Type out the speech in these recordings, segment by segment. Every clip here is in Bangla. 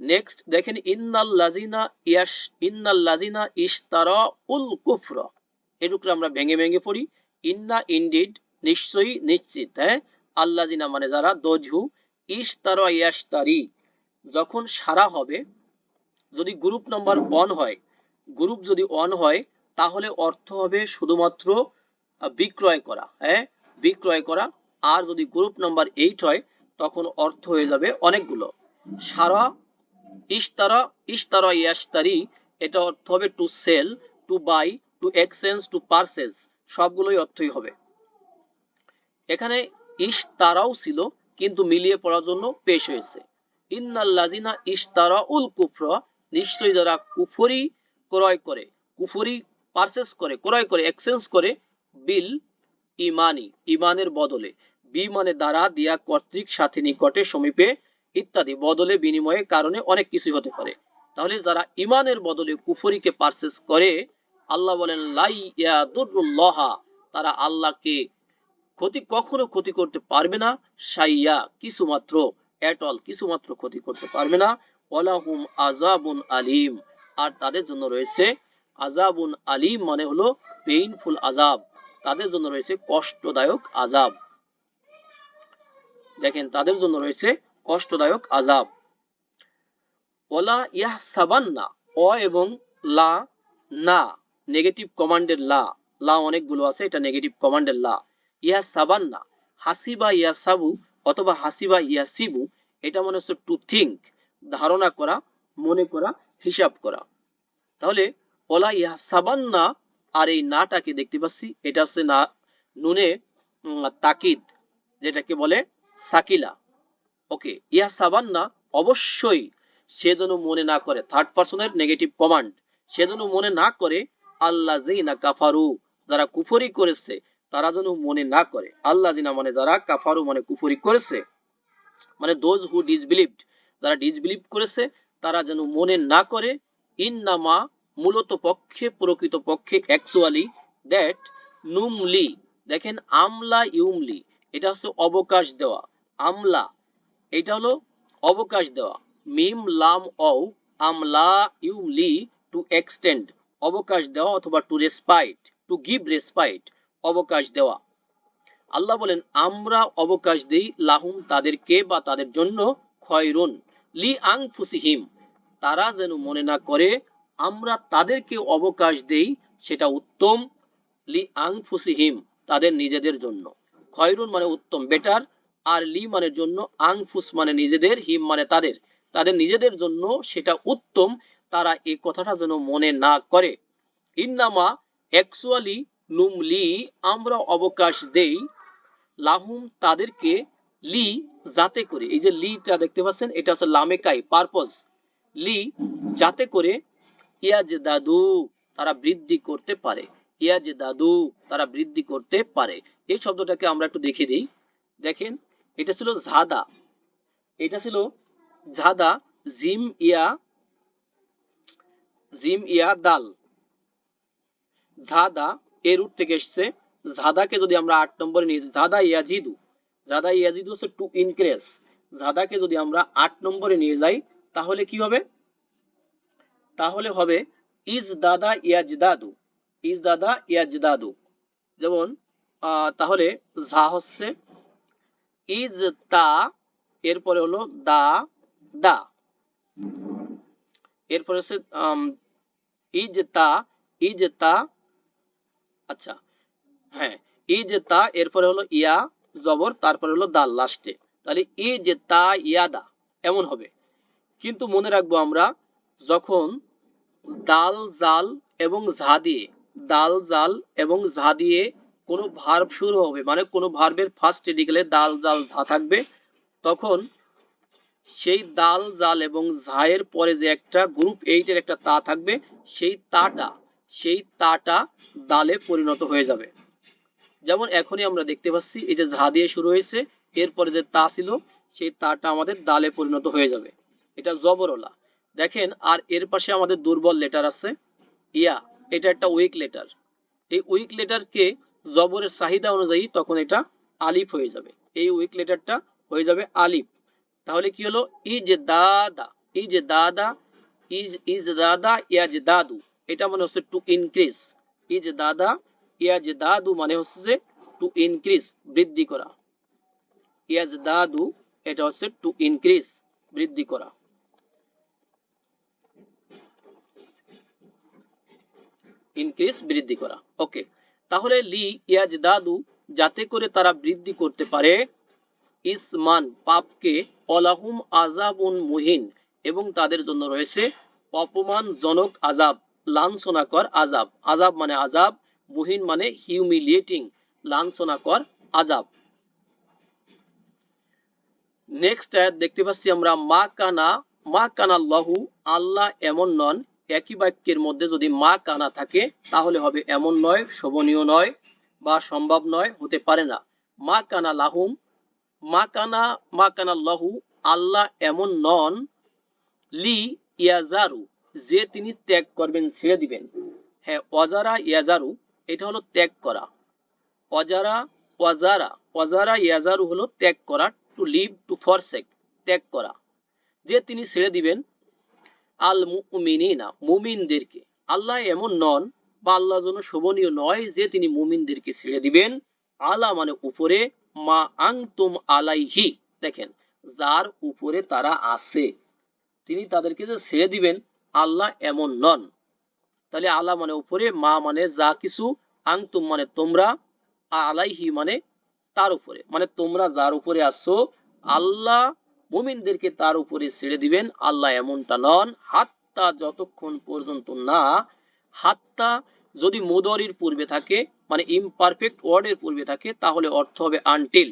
নেক্সট দেখেন, ইন্নাল লাজিনা ইয়াস ইন্নাল ইশতারা উল কুফর। এটুকু আমরা ভেঙে ভেঙে পড়ি। ইন্না ইনডিড নিশ্চয়ই, নিশ্চিত। হ্যাঁ? আল্লাজিনা মানে যারা? দজহু ইশতারা ইয়াশতারি। যখন সারা হবে, যদি গ্রুপ নাম্বার ওয়ান হয়, গ্রুপ যদি ওয়ান হয়, তাহলে অর্থ হবে শুধুমাত্র বিক্রয় করা। হ্যাঁ? বিক্রয় করা। আর যদি গ্রুপ নাম্বার এইট হয়, তখন অর্থ হয়ে যাবে অনেকগুলো। সারা ইশতারা ইশতারা ইয়াশতারি, এটা অর্থ হবে to sell to buy to exchange to purchase সবগুলোই অর্থই হবে। এখানে ইশতারাও ছিল, কিন্তু মিলিয়ে পড়ার জন্য পেশ হয়েছে। ইন্নাল্লাজিনা ইশতারা উল কুফর, নিশ্চয়ই যারা কুফরি ক্রয় করে, কুফরি পারচেস করে, ক্রয় করে এক্সচেঞ্জ করে, বিল ইমানি, ইমানের বদলে বি মানে দ্বারা দিয়া কর্তৃক সাথে নিকটে সমীপে ইত্যাদি বদলে বিনিময়ে কারণে অনেক কিছুই হতে পারে। তাহলে যারা ইমানের বদলে কুফরিকে পারচেস করে, আল্লাহ বলেন, লাই ইয়াদুরুল্লাহা তারা আল্লাহকে ক্ষতি কখনো ক্ষতি করতে পারবে না। সাইয়া, কিছুমাত্র অল কিছুমাত্র ক্ষতি করতে পারবে না। ওয়ালাহুম আজাবুন আলিম, আর তাদের জন্য রয়েছে আজাবুন আলিম মানে হলো পেইনফুল আজাব তাদের জন্য রয়েছে কষ্টদায়ক আজাব দেখেন, তাদের জন্য রয়েছে কষ্টদায়ক আজাব ওলা ইয়াহসাবান্না, অ এবং লা, না নেগেটিভ কমান্ডের লা। লা অনেকগুলো আছে, এটা নেগেটিভ কমান্ডের লা। ইয়া সাবান্না হাসিবা ইয়া সাবু অথবা হাসিবা ইয়া সিবু এটা মনে হচ্ছে টু থিঙ্ক ধারণা করা, মনে করা, হিসাব করা। তাহলে ওলা ইয়া সাবান্না আর এই নাটাকে দেখতে পাচ্ছি, এটা হচ্ছে না, নুনে তাকিদ, যেটাকে বলে সাকিলা। ওকে, ইয়া সাবান্না, অবশ্যই সে যেন মনে না করে। থার্ড পার্সনের নেগেটিভ কমান্ড সে যেন মনে না করে আল্লাহ জিনা কাফারু, যারা কুফরি করেছে, তারা যেন মনে না করে। আল্লাহ জিনা মানে যারা কাফারু মানে কুফরি করেছে মানে দোজ হু ডিসবিলিভড যারা ডিসবিলিভ করেছে, তারা যেন মনে না করে। ইন্নামা মূলত পক্ষে, প্রকৃত পক্ষে অ্যাকচুয়ালি দ্যাট নুমলি দেখেন, আমলা ইউমলি, এটা হচ্ছে অবকাশ দেওয়া। আমলা এটা হলো অবকাশ দেওয়া। মিম, লাম অও আমলা ইউমলি টু এক্সটেন্ড। অবকাশ দেওয়া অথবা to respite, to give respite, অবকাশ দেওয়া। আল্লাহ বলেন, আমরা অবকাশ দেই লাহুম তাদেরকে বা তাদের জন্য খয়রুন, লি আং ফুসিহিম তারা যেন মনে না করে, আমরা তাদেরকে অবকাশ দেই, সেটা উত্তম, লি আং ফুসিহিম তাদের নিজেদের জন্য। খয়রুন মানে উত্তম, বেটার আর লি মানে জন্য আং ফুস মানে নিজেদের, হিম মানে তাদের। তাদের নিজেদের জন্য সেটা উত্তম, তারা এই কথাটা যেন মনে না করে। ইন্নামা অ্যাকচুয়ালি নুমলি আমরা অবকাশ দেই, লাহুম তাদেরকে লি যাতে করে। এই যে লিটা দেখতে পাচ্ছেন, এটা হচ্ছে লামেকাই পারপজ। লি যাতে করে ইয়াজ দাদু তারা বৃদ্ধি করতে পারে। ইয়াজ দাদু তারা বৃদ্ধি করতে পারে। এই শব্দটাকে আমরা একটু দেখে দিই। দেখেন এটা ছিল ঝাদা। এটা ছিল ঝাদা জিম ইয়া জিম ইয়া দাল। ঝাদা এর রুট থেকে এসছে। ঝাদাকে যদি আমরা আট নম্বরে নিয়ে ঝাদা ইয়াজিদু। ঝাদা ইয়াজিদু হচ্ছে টু ইনক্রেস ঝাদাকে যদি আমরা আট নম্বরে নিয়ে যাই, তাহলে কি হবে? তাহলে হবে ইজ দাদা ইয়াজদাদু। ইজ দাদা ইয়াজদাদু। যেমন তাহলে ঝা হচ্ছে ইজ তা এরপরে হলো দা দা। এরপরে হচ্ছে ইজ তা ইজ তা আচ্ছা হ্যাঁ ইজ তা এরপরে হলো ইয়া, জবর, তারপরে হলো দাল লাস্টে। তাহলে ইজ তা ইয়াদা, এমন হবে। কিন্তু মনে রাখব আমরা, যখন দাল, জাল এবং ঝা দিয়ে, দাল, জাল এবং ঝা দিয়ে কোনো ভার্ব শুরু হবে মানে কোনো ভার্বের ফার্স্ট এডিকেলে দাল, জাল, ঝা থাকবে, তখন সেই দাল, জাল এবং ঝায়ের পরে যে একটা গ্রুপ এইটের একটা তা থাকবে, সেই তাটা সেই তাটা দালে পরিণত হয়ে যাবে। যেমন এখনই আমরা দেখতে পাচ্ছি, এই যে ঝা দিয়ে শুরু হয়েছে, এরপরে যে তা ছিল, সেই তাটা আমাদের দালে পরিণত হয়ে যাবে। এটা জবরলা। দেখেন, আর এর পাশে আমাদের দুর্বল লেটার আছে, ইয়া, এটা একটা উইক লেটার এই উইক লেটারকে জবরের চাহিদা অনুযায়ী তখন এটা আলিফ হয়ে যাবে। এই উইক লেটারটা হয়ে যাবে আলিফ। তাহলে কি হলো? ই যে দাদা, ইজ দাদা, ইজ ইজ দাদা, ইয়াজ দাদু। এটা মানে হচ্ছে টু ইনক্রিজ ইজ দাদা, ইয়াজ দাদু মানে হচ্ছে যে টু ইনক্রিজ বৃদ্ধি করা। ইয়াজ দাদু, এটা হচ্ছে টু ইনক্রিজ বৃদ্ধি করা। ইনক্রিজ বৃদ্ধি করা। ওকে তাহলে লি ইয়াজ দাদু যাতে করে তারা বৃদ্ধি করতে পারে। ইসমান পাপকে অলাহুম আজাবুন মুহিন এবং তাদের জন্য রয়েছে অপমানজনক আজাব লাঞ্ছনাকর আজাব আজাব মানে আজাব মুহিন মানে হিউমিলিয়েটিং, লাঞ্ছনাকর আজাব নেক্সট দেখতে পাচ্ছি আমরা, মা কানা মা কানা লহু আল্লাহ এমন নন একই বাক্যের মধ্যে যদি মা কানা থাকে, তাহলে হবে এমন নয়, শোভনীয় নয় বা সম্ভব নয়, হতে পারে না। মা কানা লাহুম, মা কানা মা কানা লহু, আল্লাহ এমন নন, লি ইয়াজারু, যে তিনি ত্যাগ করবেন, ছেড়ে দিবেন। হ্যাঁ অজারা ইয়াজারু, এটা হলো ত্যাগ করা। অজারা ওয়াজারা ওয়াজারা ইয়াজারু হলো ত্যাগ করা টু লিভ টু ফরসেক ত্যাগ করা। যে তিনি ছেড়ে দিবেন আল মুমিনিনা মুমিনদেরকে। আল্লাহ এমন নন বা আল্লাহর জন্য শোভনীয় নয় যে তিনি মুমিনদেরকে ছেড়ে দিবেন। আলা মানে উপরে, মা আংতুম আলাইহি। দেখেন, যার উপরে তারা আছে। তিনি তাদেরকে যে ছেড়ে দিবেন, আল্লাহ এমন নন। তাহলে আল্লাহ মানে উপরে, মা মানে যা কিছু, আংতুম মানে তোমরা, আলাইহি মানে তার উপরে। মানে তোমরা যার উপরে আছো, আল্লাহ মুমিনদেরকে তার উপরে ছেড়ে দিবেন। আল্লাহ এমনটা নন। হাত্তা যতক্ষণ পর্যন্ত না, হাত্তা যদি মুদরির পূর্বে থাকে মানে ইমপারফেক্ট ওয়ার্ডের পূর্বে থাকে, তাহলে অর্থ হবে আনটিল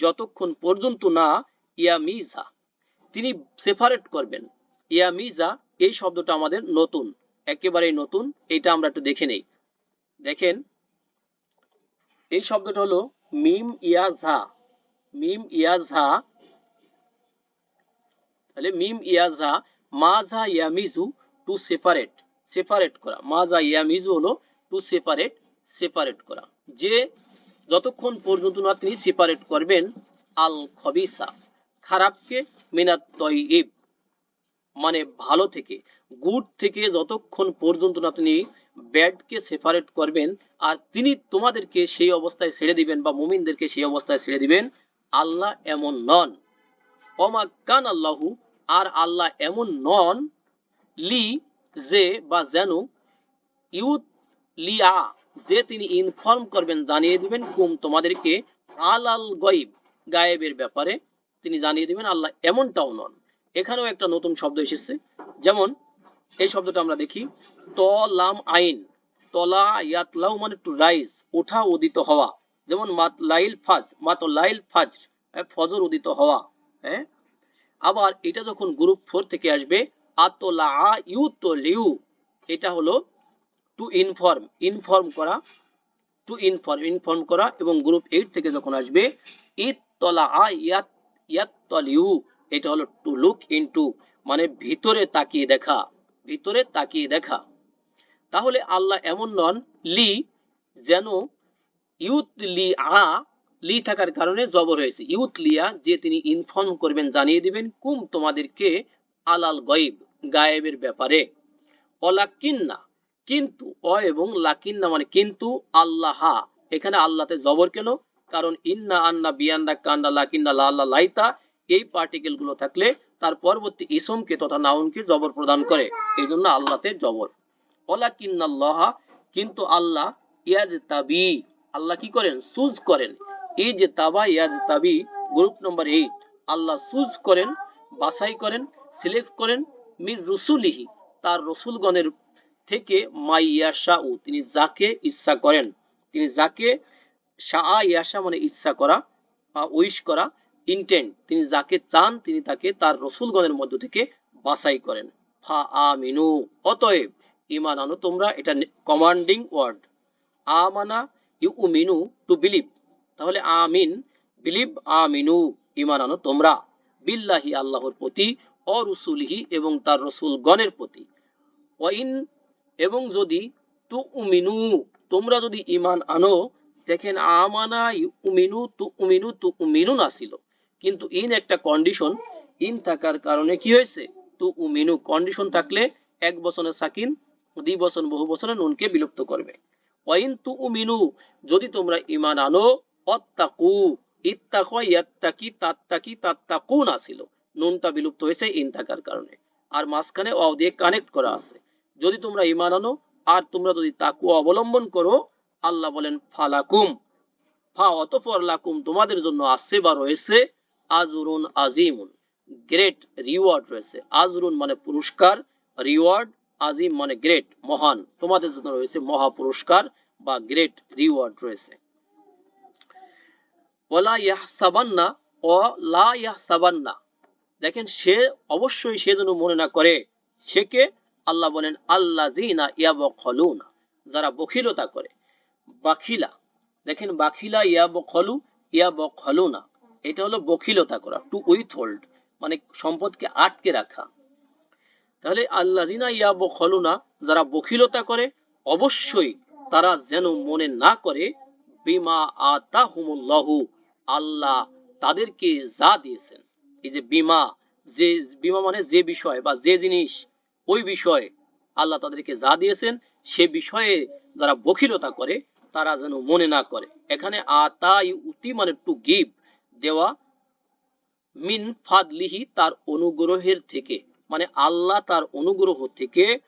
যতক্ষণ পর্যন্ত না ইয়ামিজা তিনি সেপারেট করবেন। ইয়ামিজা এই শব্দটা আমাদের নতুন। একেবারেই নতুন। এটা আমরা একটু দেখে নেই। দেখেন, এই শব্দটা হলো মিম ইয়াজা মিম ইয়াজা তাহলে মিম ইয়াজা মাজা ইয়ামিজু টু সেপারেট সেপারেট করা। মাজা ইয়ামিজু হলো টু সেপারেট সেপারেট করা। যে যতক্ষণ পর্যন্ত না তিনি সেপারেট করবেন, আল খবিসা, খারাপকে মিনাত তয়িব মানে ভালো থেকে, গুড থেকে যতক্ষণ পর্যন্ত না তিনি ব্যাডকে সেপারেট করবেন, আর তিনি তোমাদেরকে সেই অবস্থায় ছেড়ে দিবেন বা মুমিনদেরকে সেই অবস্থায় ছেড়ে দিবেন, আল্লাহ এমন নন। অমাক্কান আল্লাহু আর আল্লাহ এমন নন লি যে বা যেন ইউত লিয়া যে তিনি ইনফর্ম করবেন, জানিয়ে দিবেন, কুম তোমাদেরকে আল আল গয়েব, গায়েবের ব্যাপারে তিনি জানিয়ে দিবেন, আল্লাহ এমনটাও নন। এখানেও একটা নতুন শব্দ এসেছে। যেমন এই শব্দটা আমরা দেখি ত লাম আইন, তলা ইয়াতলাউ মানে টু রাইজ ওঠা উদিত হওয়া। যেমন মাত লাইল ফাজ, মাত লাইল ফাজ ফজর উদিত হওয়া হ্যাঁ? আবার এটা যখন গ্রুপ ফোর থেকে আসবে ইউ লিউ এটা হলো টু ইনফর্ম ইনফর্ম করা টু ইনফর্ম ইনফর্ম করা এবং গ্রুপ এইট থেকে যখন আসবে ইয়াত এটা হলো টু লুক ইনটু মানে ভিতরে তাকিয়ে দেখা, ভিতরে তাকিয়ে দেখা। তাহলে আল্লাহ এমন নন, লি, যেন ইউত লি আ লি থাকার কারণে জবর হয়েছে। ইউত লিয়া যে তিনি ইনফর্ম করবেন, জানিয়ে দিবেন, কুম তোমাদেরকে আলাল গয়েব, গায়েবের ব্যাপারে? অলাকিন্না কিন্তু, অ এবং লাকিন্না মানে কিন্তু আল্লাহা। এখানে আল্লাহতে জবর কেন? কারণ ইন্না আন্না বিয়ান্না কান্না লাকিন্না লা আল্লাহ লাইতা, এই পার্টিকেলগুলো থাকলে তার পরবর্তী ইসমকে তথা নাউনকে জবর প্রদান করে। এই জন্য আল্লাহতে জবর। অলাকিন্নাল্লাহা, কিন্তু আল্লাহ ইয়াজ তাবি আল্লাহ কি করেন? সুজ করেন। এই যে তাবা ইয়াজ তাবি গ্রুপ নম্বর এইট আল্লাহ সুজ করেন, বাছাই করেন, সিলেক্ট করেন মির রসুলিহি, তার রসুলগণের থেকে মাই ইয়াশাউ, তিনি যাকে ইচ্ছা করেন, তিনি যাকে শাহ ইয়াশা মানে ইচ্ছা করা বা উইশ করা ইন্টেন্ট তিনি যাকে চান, তিনি তাকে তার রসুলগণের মধ্য থেকে বাছাই করেন। ফা আমিনু, অতএব ইমান আনো তোমরা, এটা কমান্ডিং ওয়ার্ড আমানা ইউ মিনু টু বিলিভ তাহলে আমিন, বিলিভ আমিনু ইমান আনো তোমরা। বিল্লাহি আল্লাহর প্রতি, অরুসুলিহি এবং তার রসুল গণের প্রতি। ওয়াইন, এবং যদি তু উমিনু তোমরা যদি ইমান আনো, দেখেন আমানা উমিনু তু উমিনু তু উমিনু না ছিল কিন্তু ইন একটা কন্ডিশন, ইন থাকার কারণে কি হয়েছে? তু উমিনু কন্ডিশন থাকলে এক বছরের সাকিন দ্বি বছর, বহু বছরের নুনকে বিলুপ্ত করবে। ওয়াইন তু উমিনু যদি তোমরা ইমান আনো অত্তাকু ইয়াত্তাকি, তাত্তাকি, তাত্তাকুন আসিল নুনটা বিলুপ্ত হয়েছে কারণে। আর মাঝখানে অ দিয়ে কানেক্ট করা আছে। যদি তোমরা ইমান আনো, আর তোমরা যদি তাকু অবলম্বন করো, আল্লাহ বলেন, ফালাকুম। ফা অতপর লাকুম, তোমাদের জন্য আছে বা রয়েছে আজরুন আজিমুন। গ্রেট রিওয়ার্ড রয়েছে। আজরুন মানে পুরস্কার রিওয়ার্ড আজিম মানে গ্রেট মহান। তোমাদের জন্য রয়েছে মহা পুরস্কার বা গ্রেট রিওয়ার্ড রয়েছে। ওলা ইয়াহসাবান্না ও লা ইয়াহসাবান্না। দেখেন, সে অবশ্যই সে যেন মনে না করে সে কে আল্লাহ বলেন আল্লাহ জিনা ইয়াবখলুনা যারা বখিলতা করে। বাখিলা, দেখেন, বাখিলা ইয়াবখলু, ইয়াবখলুনা, এটা হলো বখিলতা করা টু উইথ হোল্ড মানে সম্পদকে আটকে রাখা। তাহলে আল্লাহ জিনা ইয়াবখলুনা যারা বখিলতা করে, অবশ্যই তারা যেন মনে না করে, বিমা আতাহুমুল্লাহু আল্লাহ তাদেরকে যা দিয়েছেন। এই যে বিমা যে, বিমা মানে যে বিষয় বা যে জিনিস, ওই বিষয় আল্লাহ তাদেরকে যা দিয়েছেন, সে বিষয়ে যারা বখিলতা করে, তারা যেন মনে না করে। এখানে আতাই মানে টু গিভ দেওয়া মিন ফাদলিহি তার অনুগ্রহের থেকে। মানে আল্লাহ তার অনুগ্রহ থেকে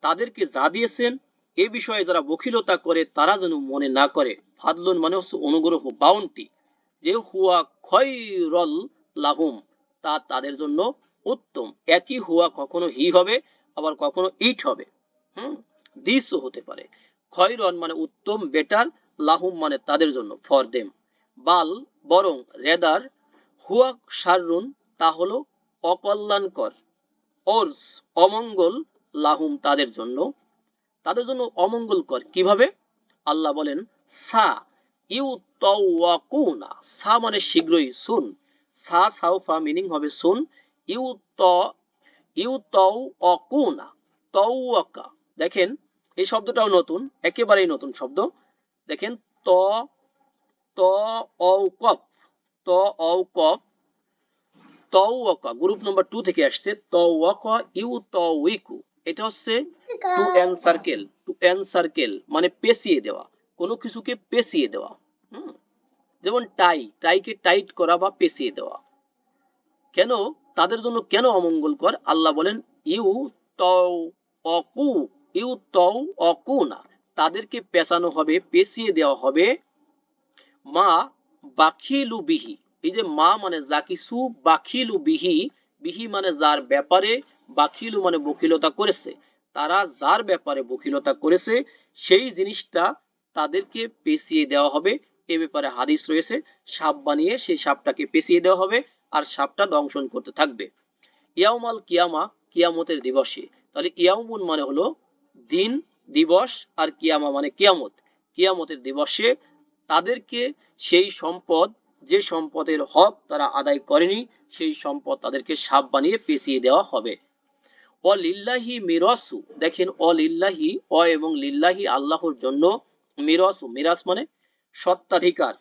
তাদেরকে যা দিয়েছেন, এ বিষয়ে যারা বখিলতা করে, তারা যেন মনে না করে। ফাদলুন মানে হচ্ছে অনুগ্রহ, বাউন্টি। যে হুয়া খয়রল লাহুম, তা তাদের জন্য উত্তম। একই হুয়া কখনো হি হবে, আবার কখনো ইট হবে। হুম? দিসও হতে পারে। খয়রন মানে উত্তম, বেটার, লাহুম মানে তাদের জন্য, ফর দেম। বাল বরং রেদার, হুয়া শাররুন, তা হলো অকল্যাণকর। ওরস অমঙ্গল, লাহুম তাদের জন্য। তাদের জন্য অমঙ্গলকর। কীভাবে? আল্লাহ বলেন, সা ইউ তাওয়াকুনা সা মানে শীঘ্রই শুন সা সাউফা মিনিং হবে শুন ইউ ত ইউ তাও অকুনা দেখেন, এই শব্দটাও নতুন, একেবারেই নতুন শব্দ। দেখেন, ত ত অকফ ত অকফ তওয়াকা। গ্রুপ নাম্বার টু থেকে আসছে এটা হচ্ছে to N circle, to N circle মানে পেঁচিয়ে দেওয়া। কোনো কিছুকে পেঁচিয়ে দেওয়া, হুম? যেমন টাই, টাইকে টাইট করা বা পেঁচিয়ে দেওয়া। কেন? তাদের জন্য কেন অমঙ্গলকর? আল্লাহ বলেন, ইউ তও অকু, ইউ তও অকু না তাদেরকে পেঁচানো হবে, পেঁচিয়ে দেওয়া হবে, মা বাখিলু বিহি। এই যে মা মানে যা কিছু বাখিলু বিহি। বিহি মানে যার ব্যাপারে, বাখিলু মানে বকিলতা করেছে। তারা যার ব্যাপারে বকিলতা করেছে, সেই জিনিসটা তাদেরকে পেঁচিয়ে দেওয়া হবে। এ ব্যাপারে হাদিস রয়েছে, সাপ বানিয়ে সেই সাপটাকে পেঁচিয়ে দেওয়া হবে আর সাপটা দংশন করতে থাকবে। ইয়াউমাল কিয়ামা, কিয়ামতের দিবসে। তাহলে ইয়াউমুন মানে হলো দিন, দিবস আর কিয়ামা মানে কিয়ামত। কিয়ামতের দিবসে তাদেরকে সেই সম্পদ, যে সম্পদের হক তারা আদায় করেনি, সেই সম্পদ তাদেরকে সাপ বানিয়ে পেঁচিয়ে দেওয়া হবে। অলিল্লাহি মিরাসু, দেখেন অলিল্লাহি অ এবং লিল্লাহি আল্লাহর জন্য মিরাসু মিরাস মানে সত্তাধিকার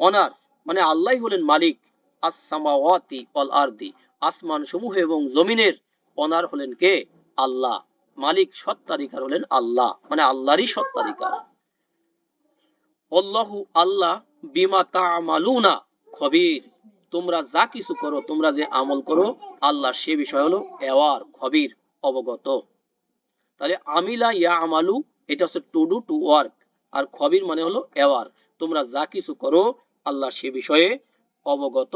অনার মানে আল্লাহ হলেন মালিক। আসসামাওয়াতি অল আরদি আসমান সমূহ এবং জমিনের অনার হলেন কে? আল্লাহ। মালিক সত্তাধিকার হলেন আল্লাহ মানে আল্লাহরই সত্তাধিকার অল্লাহু আল্লাহ বিমা তামালুনা, খবির। তোমরা যা কিছু করো, তোমরা যে আমল করো আল্লাহ সে বিষয় হলো এওয়ার খবির, অবগত। তাহলে আমিলা ইয়া আমালু এটা হচ্ছে টু ডু টু ওয়ার্ক আর খবির মানে হলো অ্যাওয়ার তোমরা যা কিছু করো আল্লাহ সে বিষয়ে অবগত